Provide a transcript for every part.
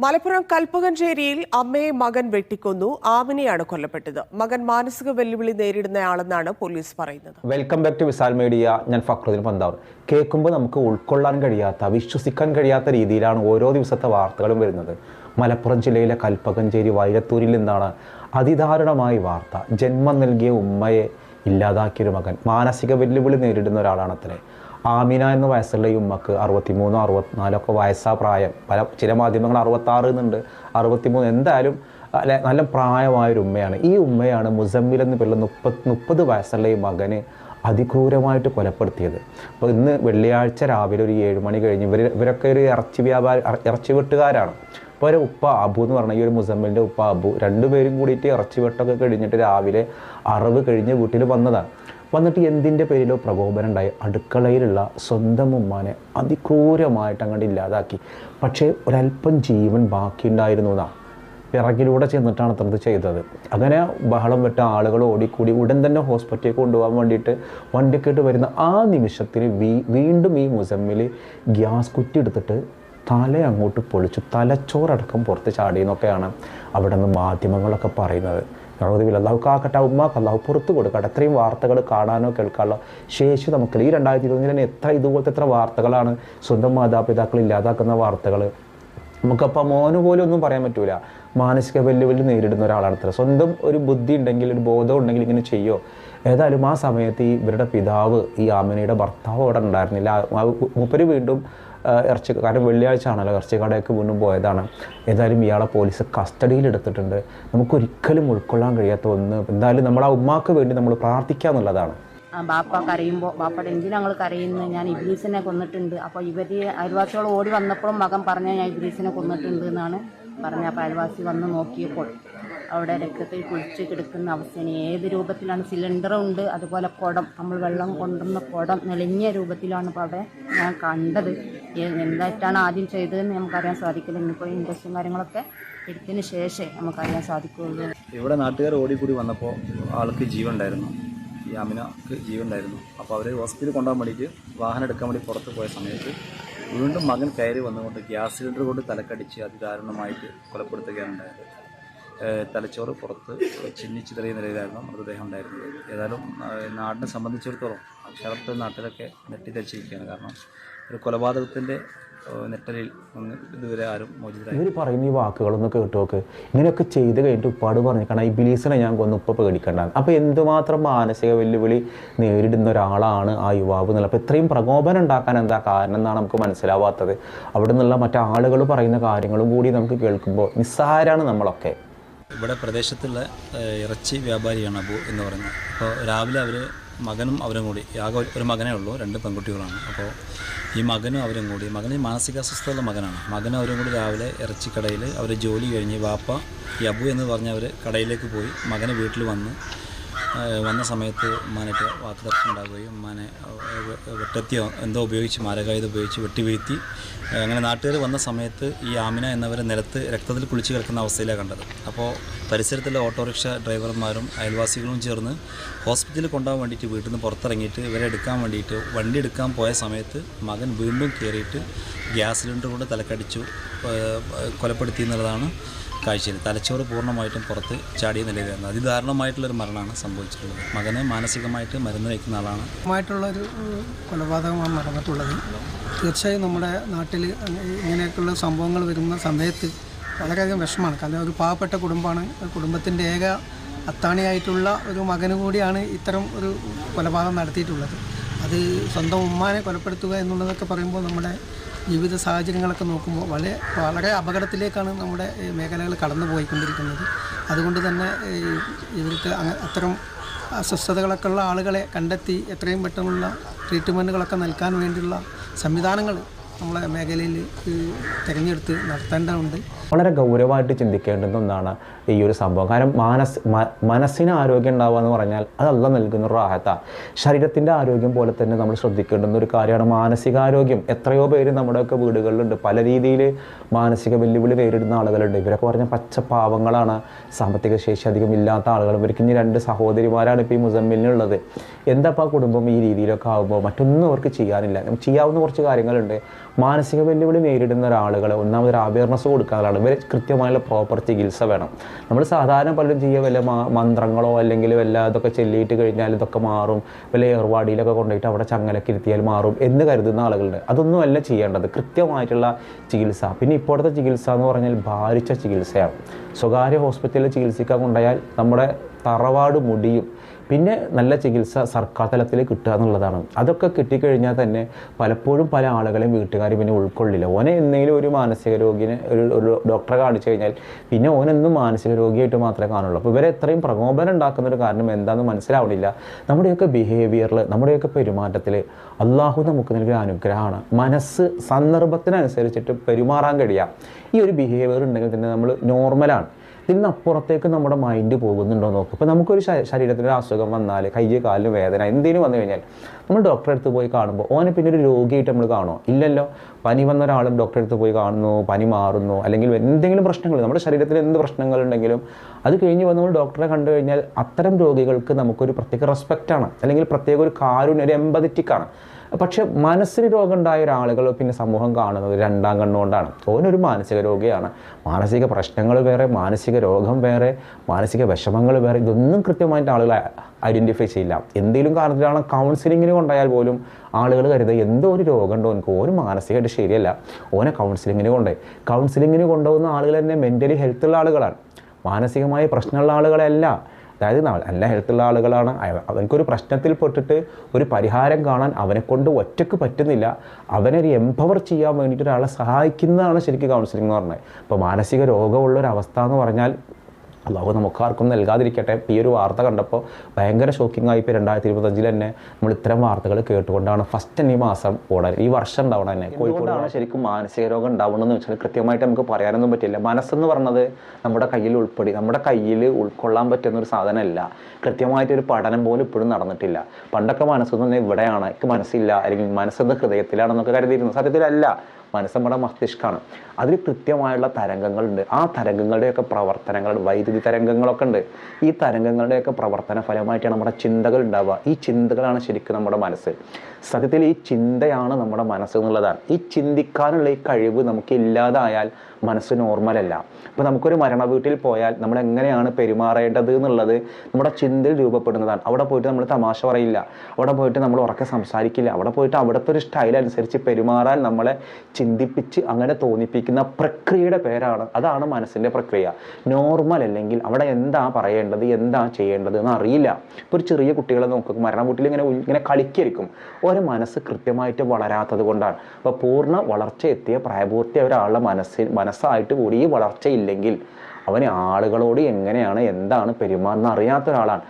മലപ്പുറം കൽപ്പകഞ്ചേരിയിൽ അമ്മയെ മകൻ വെട്ടിക്കൊന്നു. ആമിനെയാണ് കൊല്ലപ്പെട്ടത്. മകൻ മാനസിക വെല്ലുവിളി നേരിടുന്നയാളെന്നാണ് പോലീസ് പറയുന്നത്. വെൽക്കം ബാക്ക് ടു വിസാൽ മീഡിയ ഞാൻ ഫക്രുദ്ദീൻ പന്താവർ. കേൾക്കുമ്പോൾ നമുക്ക് ഉൾക്കൊള്ളാൻ കഴിയാത്ത വിശ്വസിക്കാൻ കഴിയാത്ത രീതിയിലാണ് ഓരോ ദിവസത്തെ വാർത്തകളും വരുന്നത്. മലപ്പുറം ജില്ലയിലെ കൽപ്പകഞ്ചേരി വൈരത്തൂരിൽ നിന്നാണ് അതിദാരുണമായ വാർത്ത. ജന്മം നൽകിയ ഉമ്മയെ ഇല്ലാതാക്കിയൊരു മകൻ. മാനസിക വെല്ലുവിളി നേരിടുന്ന ഒരാളാണത്രേ. ആമിന എന്ന വയസ്സുള്ള ഈ ഉമ്മക്ക് അറുപത്തിമൂന്നോ അറുപത്തിനാലൊക്കെ വയസ്സാ പ്രായം. പല ചില മാധ്യമങ്ങൾ അറുപത്താറ് എന്നുണ്ട്. അറുപത്തിമൂന്ന് എന്തായാലും അല്ലെ നല്ല പ്രായമായൊരു ഉമ്മയാണ്. ഈ ഉമ്മയാണ് മുസമ്മിൽ എന്ന് പേരുള്ള മുപ്പത് മുപ്പത് വയസ്സുള്ള ഈ മകന് അതിക്രൂരമായിട്ട് കൊലപ്പെടുത്തിയത്. അപ്പോൾ ഇന്ന് വെള്ളിയാഴ്ച രാവിലെ ഒരു ഏഴ് മണി കഴിഞ്ഞ് ഇവർ ഇവരൊക്കെ ഒരു ഇറച്ചി വ്യാപാരി ഇറച്ചി വെട്ടുകാരാണ്. അപ്പോൾ ഒരു ഉപ്പ അബു എന്ന് പറഞ്ഞ ഈ ഒരു മുസമ്മിലിന്റെ ഉപ്പ അബു രണ്ടുപേരും കൂടിയിട്ട് ഇറച്ചി വെട്ടൊക്കെ കഴിഞ്ഞിട്ട് രാവിലെ അറവ് കഴിഞ്ഞ് വീട്ടിൽ വന്നതാണ്. വന്നിട്ട് എന്തിന്റെ പേരിലോ പ്രകോപനം ഉണ്ടായി? അടുക്കളയിലുള്ള സ്വന്തം ഉമ്മാനെ അതിക്രൂരമായിട്ട് അങ്ങോട്ട് ഇല്ലാതാക്കി. പക്ഷേ ഒരല്പം ജീവൻ ബാക്കിയുണ്ടായിരുന്നു എന്നാണ് പിറകിലൂടെ ചെന്നിട്ടാണ് അത്രത് ചെയ്തത്. അങ്ങനെ ബഹളം വെട്ട ആളുകൾ ഓടിക്കൂടി ഉടൻ തന്നെ ഹോസ്പിറ്റലിൽ കൊണ്ടുപോകാൻ വേണ്ടിയിട്ട് വണ്ടി കേട്ട് വരുന്ന ആ നിമിഷത്തിൽ വീണ്ടും ഈ മുസമ്മിൽ ഗ്യാസ് കുറ്റി എടുത്തിട്ട് തല അങ്ങോട്ട് പൊളിച്ചു. തലച്ചോറടക്കം പുറത്ത് ചാടിയെന്നൊക്കെയാണ് അവിടെ നിന്ന് മാധ്യമങ്ങളൊക്കെ പറയുന്നത്. യഹൂദിൽ അള്ളാഹു കാക്കട്ടെ ഉമ്മാക്ക് അള്ളാഹു പുറത്തു കൊടുക്കട്ടെ. അത്രയും വാർത്തകൾ കാണാനോ കേൾക്കാനോ ശേഷി നമുക്കില്ല ഈ രണ്ടായിരത്തി ഇരുപത്തി തന്നെ എത്ര ഇതുപോലത്തെ എത്ര വാർത്തകളാണ് സ്വന്തം മാതാപിതാക്കൾ ഇല്ലാതാക്കുന്ന വാർത്തകൾ. നമുക്കപ്പോൾ മോന് പോലും ഒന്നും പറയാൻ പറ്റൂല. മാനസിക വെല്ലുവിളി നേരിടുന്ന ഒരാളാണ് അത്ര. സ്വന്തം ഒരു ബുദ്ധി ഉണ്ടെങ്കിൽ ഒരു ബോധം ഉണ്ടെങ്കിൽ ഇങ്ങനെ ചെയ്യോ? ഏതായാലും ആ സമയത്ത് ഇവരുടെ പിതാവ് ഈ ആമിനയുടെ ഭർത്താവ് അവിടെ ഉണ്ടായിരുന്നില്ല. മൂപ്പര് വീണ്ടും ഇറച്ചി കാരണം വെള്ളിയാഴ്ച ആണല്ലോ ഇറച്ചി കടയൊക്കെ വീണ്ടും പോയതാണ്. ഏതായാലും ഇയാളെ പോലീസ് കസ്റ്റഡിയിൽ എടുത്തിട്ടുണ്ട്. നമുക്കൊരിക്കലും ഉൾക്കൊള്ളാൻ കഴിയാത്ത ഒന്ന്. എന്തായാലും നമ്മൾ ആ ഉമ്മാക്ക് വേണ്ടി നമ്മൾ പ്രാർത്ഥിക്കുക എന്നുള്ളതാണ്. ബാപ്പ കരയുമ്പോൾ ബാപ്പയുടെ എന്തിനാ ഞങ്ങൾ കരയുന്നത് ഞാൻ ഇബ്ലീസിനെ കൊന്നിട്ടുണ്ട്. അപ്പോൾ ഇവർ അയൽവാസികൾ ഓടി വന്നപ്പോഴും മകൻ പറഞ്ഞ ഞാൻ ഇബ്ലീസിനെ കൊന്നിട്ടുണ്ട് എന്നാണ് പറഞ്ഞത്. അപ്പോൾ അയൽവാസി വന്ന് നോക്കിയപ്പോൾ അവിടെ രക്തത്തിൽ കുളിച്ച് കിടക്കുന്ന അവസ്ഥയാണ്. ഏത് രൂപത്തിലാണ് സിലിണ്ടറുണ്ട് അതുപോലെ കുടം നമ്മൾ വെള്ളം കൊണ്ടുവന്ന കുടം നെളിഞ്ഞ രൂപത്തിലാണ് ഇപ്പോൾ അവിടെ ഞാൻ കണ്ടത്. എന്തായിട്ടാണ് ആദ്യം ചെയ്തതെന്ന് നമുക്കറിയാൻ സാധിക്കില്ല. ഇനിയിപ്പോൾ ഇൻഡസ്ട്രിയും കാര്യങ്ങളൊക്കെ എടുത്തതിന് ശേഷമേ നമുക്കറിയാൻ സാധിക്കുകയുള്ളൂ. ഇവിടെ നാട്ടുകാർ ഓടിക്കൂടി വന്നപ്പോൾ ആൾക്ക് ജീവൻ ഉണ്ടായിരുന്നു ഈ അമിനക്ക് ജീവൻ ഉണ്ടായിരുന്നു അപ്പോൾ അവർ ഹോസ്പിറ്റലിൽ കൊണ്ടുപോകാൻ വേണ്ടിയിട്ട് വാഹനം എടുക്കാൻ വേണ്ടി പുറത്ത് പോയ സമയത്ത് വീണ്ടും മകൻ കയറി വന്നുകൊണ്ട് ഗ്യാസ് സിലിണ്ടർ കൊണ്ട് തലക്കടിച്ച് അതിദാരുണമായിട്ട് കൊലപ്പെടുത്തുകയാണ് ഉണ്ടായത്. തലച്ചോറ് പുറത്ത് ചിന്നിച്ചിതറിയ നിലയിലായിരുന്നു മൃതദേഹം ഉണ്ടായിരുന്നത്. ഏതായാലും നാടിനെ സംബന്ധിച്ചിടത്തോളം അക്ഷരത്തെ നാട്ടിലൊക്കെ നെട്ടിത്തരിച്ചിരിക്കുകയാണ് കാരണം ഒരു കൊലപാതകത്തിന്റെ നെട്ടലിൽ ഒന്ന് ഇതുവരെ ആരും മോചിതരായി ഇവർ പറയുന്ന ഈ വാക്കുകളൊന്ന് കേട്ടു നോക്ക്. ഇങ്ങനെയൊക്കെ ചെയ്ത് കഴിഞ്ഞിട്ട് ഉപ്പാട് കാരണം ഈ ബിലീസിനെ ഞാൻ കൊന്ന് ഉപ്പ പേടിക്കണ്ടാണ് അപ്പോൾ എന്തുമാത്രം മാനസിക വെല്ലുവിളി നേരിടുന്ന ഒരാളാണ് ആ യുവാവ് എന്നുള്ളത്. അപ്പോൾ ഇത്രയും പ്രകോപനം ഉണ്ടാക്കാൻ എന്താ കാരണം എന്നാണ് നമുക്ക് മനസ്സിലാവാത്തത്. അവിടെ നിന്നുള്ള മറ്റാളുകൾ പറയുന്ന കാര്യങ്ങളും കൂടി നമുക്ക് കേൾക്കുമ്പോൾ നിസ്സാരാണ് നമ്മളൊക്കെ. ഇവിടെ പ്രദേശത്തുള്ള ഇറച്ചി വ്യാപാരിയാണ് അബു എന്ന് പറയുന്നത്. അപ്പോൾ രാവിലെ അവർ മകനും അവരും കൂടി ആകെ ഒരു- മകനേ ഉള്ളൂ രണ്ട് പെൺകുട്ടികളാണ്. അപ്പോൾ ഈ മകനും അവരും കൂടി മകന് മാനസികാസ്വസ്ഥതയുള്ള മകനാണ്. മകനും അവരും കൂടി രാവിലെ ഇറച്ചിക്കടയിൽ അവർ ജോലി കഴിഞ്ഞ് വാപ്പ ഈ അബു എന്ന് പറഞ്ഞവർ കടയിലേക്ക് പോയി മകനെ വീട്ടിൽ വന്ന് വന്ന സമയത്ത് ഉമ്മാനായിട്ട് വാക്കുതർക്കം ഉണ്ടാകുകയും ഉമ്മാനെ വെട്ടത്തിയോ എന്തോ ഉപയോഗിച്ച് മാരകായുധം ഉപയോഗിച്ച് വെട്ടി വീഴ്ത്തി അങ്ങനെ നാട്ടുകാർ വന്ന സമയത്ത് ഈ ആമിന എന്നവരെ നിലത്ത് രക്തത്തിൽ കുളിച്ച് കിടക്കുന്ന അവസ്ഥയിലാണ് കണ്ടത്. അപ്പോൾ പരിസരത്തുള്ള ഓട്ടോറിക്ഷ ഡ്രൈവർമാരും അയൽവാസികളും ചേർന്ന് ഹോസ്പിറ്റലിൽ കൊണ്ടുപോകാൻ വേണ്ടിയിട്ട് വീട്ടിൽ നിന്ന് പുറത്തിറങ്ങിയിട്ട് ഇവരെ എടുക്കാൻ വേണ്ടിയിട്ട് വണ്ടി എടുക്കാൻ പോയ സമയത്ത് മകൻ വീണ്ടും കയറിയിട്ട് ഗ്യാസ് സിലിണ്ടർ കൊണ്ട് തലക്കടിച്ചു കൊലപ്പെടുത്തി എന്നുള്ളതാണ് കാഴ്ചയിൽ തലച്ചോറ് പൂർണമായിട്ടും പുറത്ത് ചാടിയ നിലയിലായിരുന്നു. അതിദാരുണമായിട്ടുള്ളൊരു മരണമാണ് സംഭവിച്ചിട്ടുള്ളത്. മകനെ മാനസികമായിട്ട് മരുന്ന് വയ്ക്കുന്ന ആളാണ്. മായിട്ടുള്ളൊരു കൊലപാതകമാണ് നടന്നിട്ടുള്ളത്. തീർച്ചയായും നമ്മുടെ നാട്ടിൽ ഇങ്ങനെയൊക്കെയുള്ള സംഭവങ്ങൾ വരുന്ന സമയത്ത് വളരെയധികം വിഷമമാണ്. കാരണം ഒരു പാവപ്പെട്ട കുടുംബമാണ്. കുടുംബത്തിന്റെ ഏക അത്താണിയായിട്ടുള്ള ഒരു മകന് കൂടിയാണ് ഇത്തരം ഒരു കൊലപാതകം നടത്തിയിട്ടുള്ളത്. അത് സ്വന്തം ഉമ്മാനെ കൊലപ്പെടുത്തുക എന്നുള്ളതൊക്കെ പറയുമ്പോൾ നമ്മുടെ ജീവിത സാഹചര്യങ്ങളൊക്കെ നോക്കുമ്പോൾ വളരെ വളരെ അപകടത്തിലേക്കാണ് നമ്മുടെ മേഖലകൾ കടന്നു പോയിക്കൊണ്ടിരിക്കുന്നത് അതുകൊണ്ട് തന്നെ ഇവർക്ക് അത്തരം അസ്വസ്ഥതകളൊക്കെ ഉള്ള ആളുകളെ കണ്ടെത്തി എത്രയും പെട്ടെന്നുള്ള ട്രീറ്റ്മെന്റുകളൊക്കെ നൽകാൻ വേണ്ടിയുള്ള സംവിധാനങ്ങൾ നമ്മളെ മേഖലയിൽ തിരഞ്ഞെടുത്ത് നടത്തേണ്ടതുണ്ട്. വളരെ ഗൗരവമായിട്ട് ചിന്തിക്കേണ്ടുന്ന ഒന്നാണ് ഈ ഒരു സംഭവം. കാരണം മാനസ് മനസ്സിന് ആരോഗ്യം ഉണ്ടാവുക എന്ന് പറഞ്ഞാൽ അതല്ല നൽകുന്ന ഒരു ആഹത്ത ശരീരത്തിന്റെ ആരോഗ്യം പോലെ തന്നെ നമ്മൾ ശ്രദ്ധിക്കേണ്ടുന്ന ഒരു കാര്യമാണ് മാനസികാരോഗ്യം. എത്രയോ പേര് നമ്മുടെയൊക്കെ വീടുകളിലുണ്ട്. പല രീതിയിൽ മാനസിക വെല്ലുവിളി നേരിടുന്ന ആളുകളുണ്ട്. ഇവരൊക്കെ പറഞ്ഞ പച്ചപ്പാവങ്ങളാണ്. സാമ്പത്തിക ശേഷി അധികം ഇല്ലാത്ത ആളുകൾ. ഇവർക്ക് ഇനി രണ്ട് സഹോദരിമാരാണ് ഇപ്പോൾ ഈ മുസമ്മിലിനുള്ളത്. എന്താ ആ കുടുംബം ഈ രീതിയിലൊക്കെ ആകുമ്പോൾ മറ്റൊന്നും അവർക്ക് ചെയ്യാനില്ല. ചെയ്യാവുന്ന കുറച്ച് കാര്യങ്ങളുണ്ട്. മാനസിക വെല്ലുവിളി നേരിടുന്ന ഒരാളുകളെ ഒന്നാമത് ഒരു അവയർനെസ് കൊടുക്കാറാണ് ഇവർ കൃത്യമായുള്ള പ്രോപ്പർ ചികിത്സ വേണം. നമ്മൾ സാധാരണ പലരും ചെയ്യുക വല്ല മന്ത്രങ്ങളോ അല്ലെങ്കിൽ വല്ല ഇതൊക്കെ ചെല്ലിയിട്ട് കഴിഞ്ഞാൽ ഇതൊക്കെ മാറും. വല്ല ഏർവാടിയിലൊക്കെ കൊണ്ടുപോയിട്ട് അവിടെ ചങ്ങലൊക്കെ ഇരുത്തിയാൽ മാറും എന്ന് കരുതുന്ന ആളുകളുണ്ട്. അതൊന്നുമല്ല ചെയ്യേണ്ടത്. കൃത്യമായിട്ടുള്ള ചികിത്സ. പിന്നെ ഇപ്പോഴത്തെ ചികിത്സ എന്ന് പറഞ്ഞാൽ ഭാരിച്ച ചികിത്സയാണ്. സ്വകാര്യ ഹോസ്പിറ്റലിൽ ചികിത്സിക്കാൻ കൊണ്ടുപോയാൽ നമ്മുടെ തറവാട് മുടിയും പിന്നെ നല്ല ചികിത്സ സർക്കാർ തലത്തിൽ കിട്ടുക എന്നുള്ളതാണ്. അതൊക്കെ കിട്ടിക്കഴിഞ്ഞാൽ തന്നെ പലപ്പോഴും പല ആളുകളെയും വീട്ടുകാർ പിന്നെ ഉൾക്കൊള്ളില്ല. ഓനെ എന്തെങ്കിലും ഒരു മാനസിക രോഗിനെ ഒരു ഒരു ഡോക്ടറെ കാണിച്ചു കഴിഞ്ഞാൽ പിന്നെ ഓനെന്നും മാനസിക രോഗിയായിട്ട് മാത്രമേ കാണുള്ളൂ. അപ്പോൾ ഇവരെ എത്രയും പ്രകോപനം ഉണ്ടാക്കുന്ന ഒരു കാരണം എന്താണെന്ന് മനസ്സിലാവണില്ല. നമ്മുടെയൊക്കെ ബിഹേവിയറിൽ നമ്മുടെയൊക്കെ പെരുമാറ്റത്തിൽ അള്ളാഹു നമുക്ക് നൽകിയ അനുഗ്രഹമാണ്. മനസ്സ് സന്ദർഭത്തിനനുസരിച്ചിട്ട് പെരുമാറാൻ കഴിയാം. ഈ ഒരു ബിഹേവിയർ ഉണ്ടെങ്കിൽ തന്നെ നമ്മൾ നോർമലാണ് ഇതിനപ്പുറത്തേക്ക് നമ്മുടെ മൈൻഡ് പോകുന്നുണ്ടോ നോക്കുക ഇപ്പോൾ നമുക്കൊരു ശരീരത്തിനൊരു അസുഖം വന്നാൽ കയ്യ് കാലിന് വേദന എന്തെങ്കിലും വന്നു കഴിഞ്ഞാൽ നമ്മൾ ഡോക്ടറെ അടുത്ത് പോയി കാണുമ്പോൾ ഓനെ പിന്നെ ഒരു രോഗിയായിട്ട് നമ്മൾ കാണുമോ ഇല്ലല്ലോ. പനി വന്ന ഒരാളും ഡോക്ടറെ അടുത്ത് പോയി കാണുന്നു പനി മാറുന്നു അല്ലെങ്കിൽ എന്തെങ്കിലും പ്രശ്നങ്ങൾ നമ്മുടെ ശരീരത്തിൽ എന്ത് പ്രശ്നങ്ങളുണ്ടെങ്കിലും അത് കഴിഞ്ഞ് വന്ന് നമ്മൾ ഡോക്ടറെ കണ്ടു കഴിഞ്ഞാൽ അത്തരം രോഗികൾക്ക് നമുക്കൊരു പ്രത്യേക റെസ്പെക്റ്റാണ് അല്ലെങ്കിൽ പ്രത്യേക ഒരു കാരുണ്യ ഒരു എമ്പതറ്റിക് ആണ് പക്ഷെ മനസ്സിന് രോഗം ഉണ്ടായ ഒരാളുകൾ പിന്നെ സമൂഹം കാണുന്നത് രണ്ടാം കണ്ണുകൊണ്ടാണ്. ഓനൊരു മാനസിക രോഗിയാണ്. മാനസിക പ്രശ്നങ്ങൾ വേറെ മാനസിക രോഗം വേറെ മാനസിക വിഷമങ്ങൾ വേറെ ഇതൊന്നും കൃത്യമായിട്ട് ആളുകൾ ഐഡന്റിഫൈ ചെയ്യില്ല. എന്തെങ്കിലും കാരണത്തിലാണ് കൗൺസിലിങ്ങിന് കൊണ്ടായാൽ പോലും ആളുകൾ കരുതുക എന്തോ ഒരു രോഗം ഉണ്ടോ എനിക്ക്? ഓന് മാനസികമായിട്ട് ശരിയല്ല. ഓനെ കൗൺസിലിങ്ങിന് കൊണ്ടുപോയി. കൗൺസിലിങ്ങിന് കൊണ്ടുപോകുന്ന ആളുകൾ തന്നെ മെന്റലി ഹെൽത്തുള്ള ആളുകളാണ്. മാനസികമായ പ്രശ്നമുള്ള ആളുകളല്ല. അതായത് നല്ല ഹെൽത്തുള്ള ആളുകളാണ്. അവനക്കൊരു പ്രശ്നത്തിൽ പെട്ടിട്ട് ഒരു പരിഹാരം കാണാൻ അവനെ കൊണ്ട് ഒറ്റയ്ക്ക് പറ്റുന്നില്ല. അവനെ ഒരു എംപവർ ചെയ്യാൻ വേണ്ടിയിട്ട് ഒരാളെ സഹായിക്കുന്നതാണ് ശരിക്കും കൗൺസിലിംഗ് എന്ന് പറഞ്ഞത്. ഇപ്പോൾ മാനസിക രോഗമുള്ള ഒരു അവസ്ഥ എന്ന് പറഞ്ഞാൽ അള്ളാഹു നമുക്ക് ആർക്കും നൽകാതിരിക്കട്ടെ. ഈ ഒരു വാർത്ത കണ്ടപ്പോൾ ഭയങ്കര ഷോക്കിംഗ് ആയി. ഇപ്പോൾ രണ്ടായിരത്തി ഇരുപത്തഞ്ചിൽ തന്നെ നമ്മൾ ഇത്തരം വാർത്തകൾ കേട്ടുകൊണ്ടാണ് ഫസ്റ്റ് ഈ മാസം ഓടാൻ ഈ വർഷം ഉണ്ടാവണം തന്നെ കോഴിക്കോടാണ് ശരിക്കും മാനസിക രോഗം ഉണ്ടാവണമെന്ന് വെച്ചാൽ കൃത്യമായിട്ട് നമുക്ക് പറയാനൊന്നും പറ്റില്ല. മനസ്സെന്ന് പറഞ്ഞത് നമ്മുടെ കയ്യിൽ ഉൾപ്പെടി നമ്മുടെ കയ്യിൽ ഉൾക്കൊള്ളാൻ പറ്റുന്ന ഒരു സാധനമല്ല. കൃത്യമായിട്ടൊരു പഠനം പോലും ഇപ്പോഴും നടന്നിട്ടില്ല. പണ്ടൊക്കെ മനസ്സെന്ന് പറഞ്ഞാൽ ഇവിടെയാണ്. എനിക്ക് മനസ്സില്ല. അല്ലെങ്കിൽ മനസ്സെന്ന് ഹൃദയത്തിലാണെന്നൊക്കെ കരുതിയിരുന്നു. സത്യത്തിലല്ല. മനസ്സ് നമ്മുടെ മസ്തിഷ്കമാണ് അതിൽ കൃത്യമായുള്ള തരംഗങ്ങളുണ്ട്. ആ തരംഗങ്ങളുടെയൊക്കെ പ്രവർത്തനങ്ങൾ വൈദ്യുതി തരംഗങ്ങളൊക്കെ ഉണ്ട്. ഈ തരംഗങ്ങളുടെയൊക്കെ പ്രവർത്തന ഫലമായിട്ടാണ് നമ്മുടെ ചിന്തകൾ ഉണ്ടാവുക. ഈ ചിന്തകളാണ് ശരിക്കും നമ്മുടെ മനസ്സ്. സത്യത്തിൽ ഈ ചിന്തയാണ് നമ്മുടെ മനസ്സ് എന്നുള്ളതാണ് ഈ ചിന്തിക്കാനുള്ള ഈ കഴിവ് നമുക്ക് ഇല്ലാതായാൽ മനസ്സ് നോർമലല്ല അപ്പോൾ നമുക്കൊരു മരണ വീട്ടിൽ പോയാൽ നമ്മൾ എങ്ങനെയാണ് പെരുമാറേണ്ടത് എന്നുള്ളത് നമ്മുടെ ചിന്തയിൽ രൂപപ്പെടുന്നതാണ്. അവിടെ പോയിട്ട് നമ്മൾ തമാശ പറയില്ല. അവിടെ പോയിട്ട് നമ്മൾ ഉറക്കെ സംസാരിക്കില്ല. അവിടെ പോയിട്ട് അവിടുത്തെ ഒരു സ്റ്റൈൽ അനുസരിച്ച് പെരുമാറാൻ നമ്മളെ ചിന്തിപ്പിച്ച് അങ്ങനെ തോന്നിപ്പിക്കുന്ന പ്രക്രിയയുടെ പേരാണ്. അതാണ് മനസ്സിന്റെ പ്രക്രിയ. നോർമൽ അല്ലെങ്കിൽ അവിടെ എന്താ പറയേണ്ടത് എന്താ ചെയ്യേണ്ടത് എന്ന് അറിയില്ല. ഇപ്പോൾ ഒരു ചെറിയ കുട്ടികളെ നോക്കുക മരണ വീട്ടിൽ ഇങ്ങനെ ഇങ്ങനെ കളിക്കരിക്കും ഓരോ മനസ്സ് കൃത്യമായിട്ട് വളരാത്തത് കൊണ്ടാണ്. അപ്പോൾ പൂർണ വളർച്ച എത്തിയ പ്രായപൂർത്തി ഒരാളുടെ മനസ്സിൽ മനസ്സായിട്ട് കൂടി ഈ വളർച്ചയില്ലെങ്കിൽ അവന് ആളുകളോട് എങ്ങനെയാണ് എന്താണ് പെരുമാറുന്ന അറിയാത്ത ഒരാളാണ്.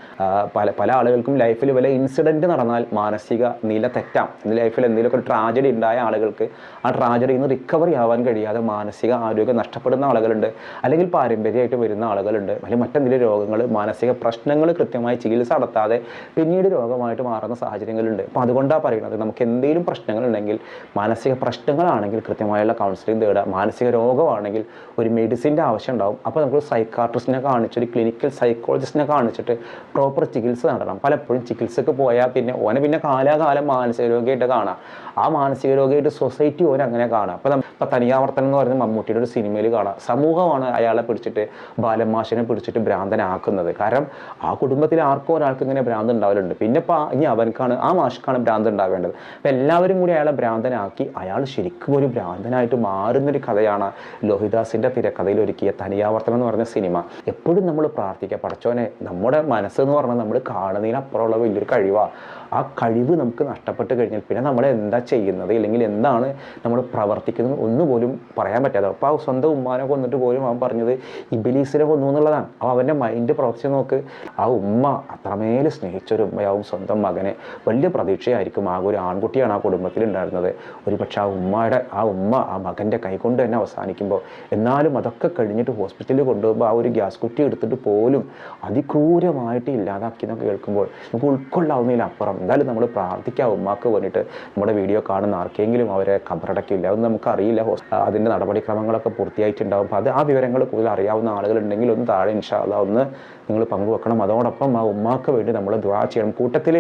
പല പല ആളുകൾക്കും ലൈഫിൽ വല്ല ഇൻസിഡന്റ് നടന്നാൽ മാനസിക നില തെറ്റാം. ലൈഫിൽ എന്തെങ്കിലുമൊക്കെ ഒരു ട്രാജഡി ഉണ്ടായ ആളുകൾക്ക് ആ ട്രാജഡിയിൽ നിന്ന് റിക്കവറി ആവാൻ കഴിയാതെ മാനസിക ആരോഗ്യം നഷ്ടപ്പെടുന്ന ആളുകളുണ്ട്. അല്ലെങ്കിൽ പാരമ്പര്യമായിട്ട് വരുന്ന ആളുകളുണ്ട്. അല്ലെങ്കിൽ മറ്റെന്തെങ്കിലും രോഗങ്ങൾ മാനസിക പ്രശ്നങ്ങൾ കൃത്യമായി ചികിത്സ നടത്താതെ പിന്നീട് രോഗമായിട്ട് മാറുന്ന സാഹചര്യങ്ങളുണ്ട്. അപ്പോൾ അതുകൊണ്ടാണ് പറയുന്നത് നമുക്ക് എന്തെങ്കിലും പ്രശ്നങ്ങളുണ്ടെങ്കിൽ മാനസിക പ്രശ്നങ്ങളാണെങ്കിൽ കൃത്യമായുള്ള കൗൺസിലിംഗ് തേടുക. മാനസിക രോഗമാണെങ്കിൽ ഒരു മെഡിസിന്റെ ആവശ്യം ഉണ്ടാവും. അപ്പോൾ നമുക്ക് സൈക്കാട്രിസ്റ്റിനെ കാണിച്ച് ഒരു ക്ലിനിക്കൽ സൈക്കോളജിസ്റ്റിനെ കാണിച്ചിട്ട് പ്രോപ്പർ ചികിത്സ നടണം പലപ്പോഴും ചികിത്സയ്ക്ക് പോയാൽ പിന്നെ ഓനെ പിന്നെ കാലാകാലം മാനസിക രോഗിയായിട്ട് കാണാം. ആ മാനസിക രോഗിയായിട്ട് സൊസൈറ്റി ഓനെ അങ്ങനെ കാണാം. അപ്പം ഇപ്പം തനിയാവർത്തനം എന്ന് പറയുന്നത് മമ്മൂട്ടിയുടെ ഒരു സിനിമയിൽ കാണാം. സമൂഹമാണ് അയാളെ പിടിച്ചിട്ട് ബാലമാഷിനെ പിടിച്ചിട്ട് ഭ്രാന്തനാക്കുന്നത്. കാരണം ആ കുടുംബത്തിൽ ആർക്കും ഒരാൾക്ക് ഇങ്ങനെ ഭ്രാന്ത് ഉണ്ടാവലുണ്ട്. പിന്നെ ഇപ്പോൾ ഇനി അവനക്കാണ് ആ മാഷ്ക്കാണ് ഭ്രാന്ത് ഉണ്ടാവേണ്ടത്. അപ്പം എല്ലാവരും കൂടി അയാളെ ഭ്രാന്തനാക്കി അയാൾ ശരിക്കും ഒരു ഭ്രാന്തനായിട്ട് മാറുന്നൊരു കഥയാണ് ലോഹിദാസിന്റെ തിരക്കഥയിൽ ഒരുക്കിയ തനിയാവർത്തനം എന്ന് പറഞ്ഞ സിനിമ. എപ്പോഴും നമ്മൾ പ്രാർത്ഥിക്കുക പടച്ചോനെ നമ്മുടെ മനസ്സെന്ന് പറഞ്ഞാൽ നമ്മൾ കാണുന്നതിനപ്പുറമുള്ള വലിയൊരു കഴിവാണ് ആ കഴിവ് നമുക്ക് നഷ്ടപ്പെട്ട് കഴിഞ്ഞാൽ പിന്നെ നമ്മൾ എന്താ ചെയ്യുന്നത്? അല്ലെങ്കിൽ എന്താണ് നമ്മൾ പ്രവർത്തിക്കുന്നത്? ഒന്നുപോലും പറയാൻ പറ്റാതെ. അപ്പോൾ ആ സ്വന്തം ഉമ്മാനെ കൊന്നിട്ട് പോലും അവൻ പറഞ്ഞത് ഇബിലീസിനെ കൊന്നു എന്നുള്ളതാണ്. അപ്പോൾ അവന്റെ മൈൻഡ് പ്രവർത്തിച്ച് നോക്ക്. ആ ഉമ്മ അത്രമേൽ സ്നേഹിച്ചൊരു ഉമ്മയാവും സ്വന്തം മകനെ. വലിയ പ്രതീക്ഷയായിരിക്കും ആ ഒരു ആൺകുട്ടിയാണ് ആ കുടുംബത്തിൽ ഉണ്ടായിരുന്നത്. ഒരുപക്ഷെ ആ ഉമ്മയുടെ ആ ഉമ്മ ആ മകന്റെ കൈകൊണ്ട് തന്നെ അവസാനിക്കുമ്പോൾ എന്നാലും അതൊക്കെ കഴിഞ്ഞിട്ട് ഹോസ്പിറ്റലിൽ കൊണ്ടുപോകുമ്പോൾ ആ ഒരു ഗ്യാസ് കുറ്റി എടുത്തിട്ട് പോലും അതിക്രൂരമായിട്ട് ഇല്ലാതാക്കി എന്നൊക്കെ കേൾക്കുമ്പോൾ നമുക്ക് ഉൾക്കൊള്ളാവുന്നതിൽ അപ്പുറം എന്തായാലും നമ്മൾ പ്രാർത്ഥിക്കാം ഉമ്മാക്ക് വേണ്ടിയിട്ട് നമ്മുടെ വീഡിയോ കാണുന്ന ആർക്കെങ്കിലും അവരെ കബറടക്കില്ല. അതൊന്നും നമുക്കറിയില്ല. അതിന്റെ നടപടിക്രമങ്ങളൊക്കെ പൂർത്തിയായിട്ടുണ്ടാകും അപ്പോൾ അത് ആ വിവരങ്ങൾ കൂടുതൽ അറിയാവുന്ന ആളുകളുണ്ടെങ്കിൽ ഒന്ന് താഴെ ഇൻഷാല്ല ഒന്ന് നിങ്ങൾ പങ്കുവെക്കണം. അതോടൊപ്പം ആ ഉമ്മാക്ക് വേണ്ടി നമ്മൾ ദ്വാ ചെയ്യണം. കൂട്ടത്തിൽ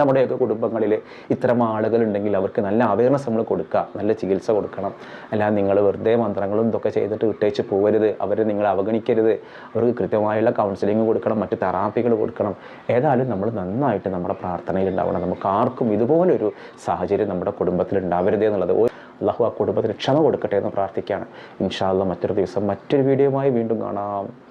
നമ്മുടെയൊക്കെ കുടുംബങ്ങളിൽ ഇത്തരം ആളുകളുണ്ടെങ്കിൽ അവർക്ക് നല്ല അവയർനെസ് നമ്മൾ കൊടുക്കുക നല്ല ചികിത്സ കൊടുക്കണം. അല്ലാതെ നിങ്ങൾ വെറുതെ മന്ത്രങ്ങളും ഇതൊക്കെ ചെയ്തിട്ട് വിട്ടേച്ച് പോകരുത് അവരെ നിങ്ങൾ അവഗണിക്കരുത്. അവർക്ക് കൃത്യമായുള്ള കൗൺസിലിംഗ് കൊടുക്കണം മറ്റ് തെറാപ്പികൾ കൊടുക്കണം. ഏതായാലും നമ്മൾ നന്നായിട്ട് നമ്മുടെ പ്രാർത്ഥനയിൽ ഉണ്ടാവണം. നമുക്ക് ആർക്കും ഇതുപോലൊരു സാഹചര്യം നമ്മുടെ കുടുംബത്തിൽ ഉണ്ടാവരുത് എന്നുള്ളത്. അള്ളാഹു ആ കുടുംബത്തിന് ക്ഷമ കൊടുക്കട്ടെ എന്ന് പ്രാർത്ഥിക്കുകയാണ്. ഇൻഷാല്ല മറ്റൊരു ദിവസം മറ്റൊരു വീഡിയോയുമായി വീണ്ടും കാണാം.